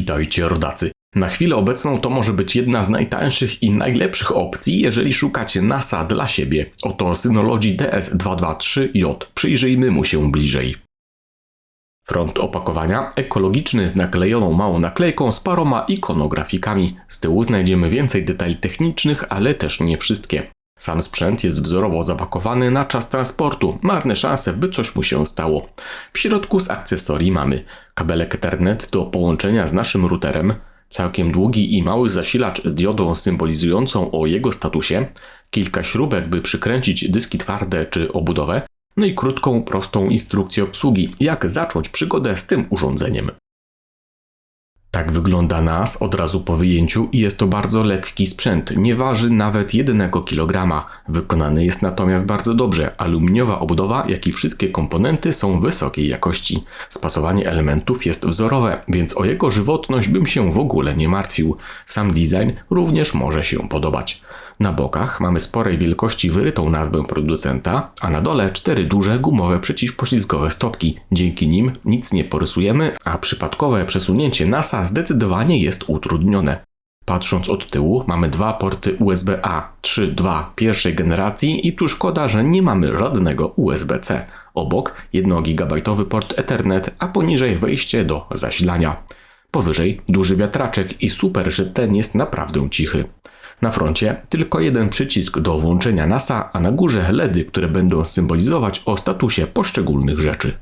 Witajcie rodacy. Na chwilę obecną to może być jedna z najtańszych i najlepszych opcji, jeżeli szukacie NASA dla siebie. Oto Synology DS223J. Przyjrzyjmy mu się bliżej. Front opakowania ekologiczny z naklejoną małą naklejką z paroma ikonografikami. Z tyłu znajdziemy więcej detali technicznych, ale też nie wszystkie. Sam sprzęt jest wzorowo zapakowany na czas transportu. Marne szanse, by coś mu się stało. W środku z akcesorii mamy kabelek Ethernet do połączenia z naszym routerem, całkiem długi i mały zasilacz z diodą symbolizującą o jego statusie, kilka śrubek, by przykręcić dyski twarde czy obudowę, no i krótką, prostą instrukcję obsługi, jak zacząć przygodę z tym urządzeniem. Tak wygląda nas od razu po wyjęciu i jest to bardzo lekki sprzęt, nie waży nawet 1 kg. Wykonany jest natomiast bardzo dobrze. Aluminiowa obudowa, jak i wszystkie komponenty są wysokiej jakości. Spasowanie elementów jest wzorowe, więc o jego żywotność bym się w ogóle nie martwił. Sam design również może się podobać. Na bokach mamy sporej wielkości wyrytą nazwę producenta, a na dole cztery duże gumowe przeciwpoślizgowe stopki. Dzięki nim nic nie porysujemy, a przypadkowe przesunięcie NASA zdecydowanie jest utrudnione. Patrząc od tyłu, mamy dwa porty USB-A 3.2 pierwszej generacji i tu szkoda, że nie mamy żadnego USB-C. Obok 1 GB port Ethernet, a poniżej wejście do zasilania. Powyżej duży wiatraczek i super, że ten jest naprawdę cichy. Na froncie tylko jeden przycisk do włączenia NASA, a na górze LEDy, które będą symbolizować o statusie poszczególnych rzeczy.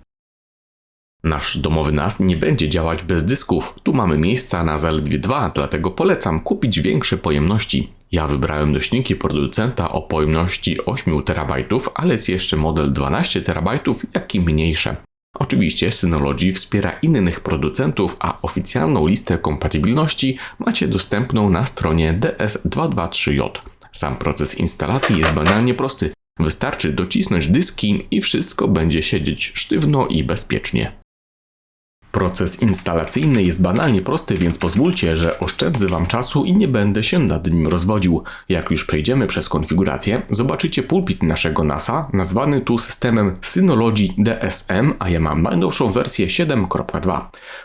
Nasz domowy NAS nie będzie działać bez dysków. Tu mamy miejsca na zaledwie dwa, dlatego polecam kupić większe pojemności. Ja wybrałem nośniki producenta o pojemności 8 TB, ale jest jeszcze model 12 TB, jak i mniejsze. Oczywiście Synology wspiera innych producentów, a oficjalną listę kompatybilności macie dostępną na stronie DS223J. Sam proces instalacji jest banalnie prosty. Wystarczy docisnąć dyski i wszystko będzie siedzieć sztywno i bezpiecznie. Proces instalacyjny jest banalnie prosty, więc pozwólcie, że oszczędzę Wam czasu i nie będę się nad nim rozwodził. Jak już przejdziemy przez konfigurację, zobaczycie pulpit naszego NASa, nazwany tu systemem Synology DSM, a ja mam najnowszą wersję 7.2.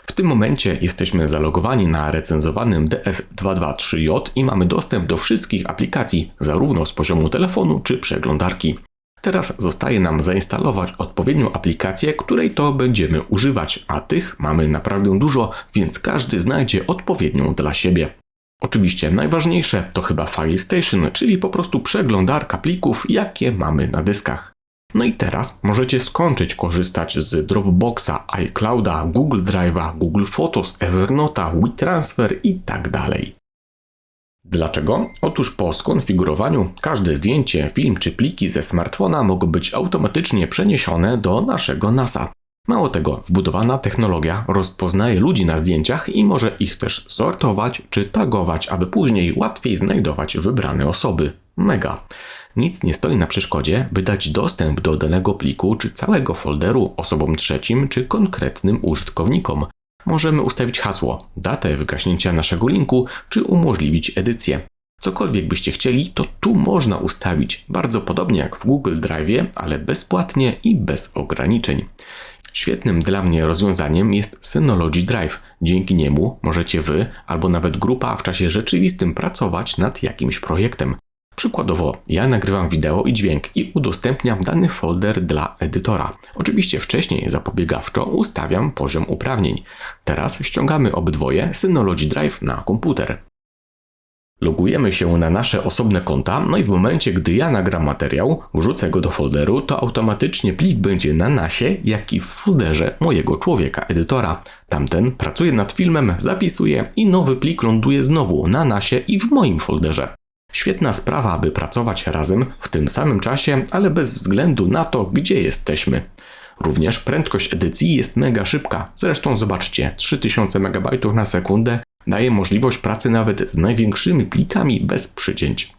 W tym momencie jesteśmy zalogowani na recenzowanym DS223J i mamy dostęp do wszystkich aplikacji, zarówno z poziomu telefonu czy przeglądarki. Teraz zostaje nam zainstalować odpowiednią aplikację, której to będziemy używać, a tych mamy naprawdę dużo, więc każdy znajdzie odpowiednią dla siebie. Oczywiście najważniejsze to chyba File Station, czyli po prostu przeglądarka plików, jakie mamy na dyskach. No i teraz możecie skończyć korzystać z Dropboxa, iClouda, Google Drive'a, Google Photos, Evernota, WeTransfer i tak. Dlaczego? Otóż po skonfigurowaniu każde zdjęcie, film czy pliki ze smartfona mogą być automatycznie przeniesione do naszego NASA. Mało tego, wbudowana technologia rozpoznaje ludzi na zdjęciach i może ich też sortować czy tagować, aby później łatwiej znajdować wybrane osoby. Mega. Nic nie stoi na przeszkodzie, by dać dostęp do danego pliku czy całego folderu osobom trzecim czy konkretnym użytkownikom. Możemy ustawić hasło, datę wygaśnięcia naszego linku, czy umożliwić edycję. Cokolwiek byście chcieli, to tu można ustawić, bardzo podobnie jak w Google Drive, ale bezpłatnie i bez ograniczeń. Świetnym dla mnie rozwiązaniem jest Synology Drive. Dzięki niemu możecie wy albo nawet grupa w czasie rzeczywistym pracować nad jakimś projektem. Przykładowo, ja nagrywam wideo i dźwięk i udostępniam dany folder dla edytora. Oczywiście wcześniej zapobiegawczo ustawiam poziom uprawnień. Teraz ściągamy obydwoje Synology Drive na komputer. Logujemy się na nasze osobne konta, no i w momencie, gdy ja nagram materiał, wrzucę go do folderu, to automatycznie plik będzie na nasie, jak i w folderze mojego człowieka, edytora. Tamten pracuje nad filmem, zapisuje i nowy plik ląduje znowu na nasie i w moim folderze. Świetna sprawa, aby pracować razem w tym samym czasie, ale bez względu na to, gdzie jesteśmy. Również prędkość edycji jest mega szybka. Zresztą zobaczcie, 3000 MB na sekundę daje możliwość pracy nawet z największymi plikami bez przycięć.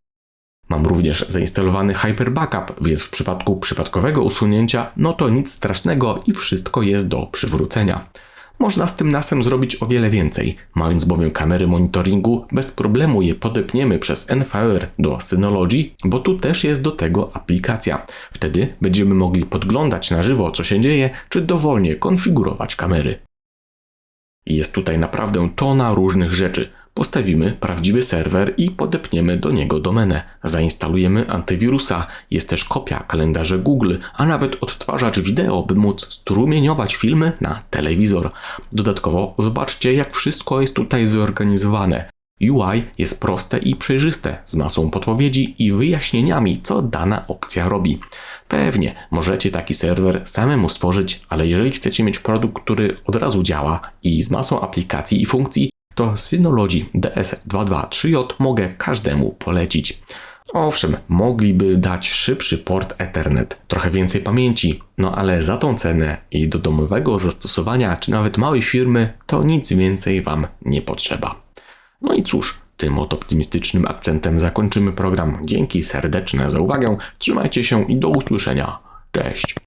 Mam również zainstalowany Hyper Backup, więc w przypadku przypadkowego usunięcia, no to nic strasznego i wszystko jest do przywrócenia. Można z tym NASem zrobić o wiele więcej. Mając bowiem kamery monitoringu, bez problemu je podepniemy przez NVR do Synology, bo tu też jest do tego aplikacja. Wtedy będziemy mogli podglądać na żywo, co się dzieje, czy dowolnie konfigurować kamery. Jest tutaj naprawdę tona różnych rzeczy. Postawimy prawdziwy serwer i podepniemy do niego domenę. Zainstalujemy antywirusa, jest też kopia kalendarza Google, a nawet odtwarzacz wideo, by móc strumieniować filmy na telewizor. Dodatkowo zobaczcie, jak wszystko jest tutaj zorganizowane. UI jest proste i przejrzyste, z masą podpowiedzi i wyjaśnieniami, co dana opcja robi. Pewnie możecie taki serwer samemu stworzyć, ale jeżeli chcecie mieć produkt, który od razu działa i z masą aplikacji i funkcji, to Synology DS223J mogę każdemu polecić. Owszem, mogliby dać szybszy port Ethernet, trochę więcej pamięci, no ale za tą cenę i do domowego zastosowania, czy nawet małej firmy, to nic więcej Wam nie potrzeba. No i cóż, tym oto optymistycznym akcentem zakończymy program. Dzięki serdeczne za uwagę, trzymajcie się i do usłyszenia. Cześć!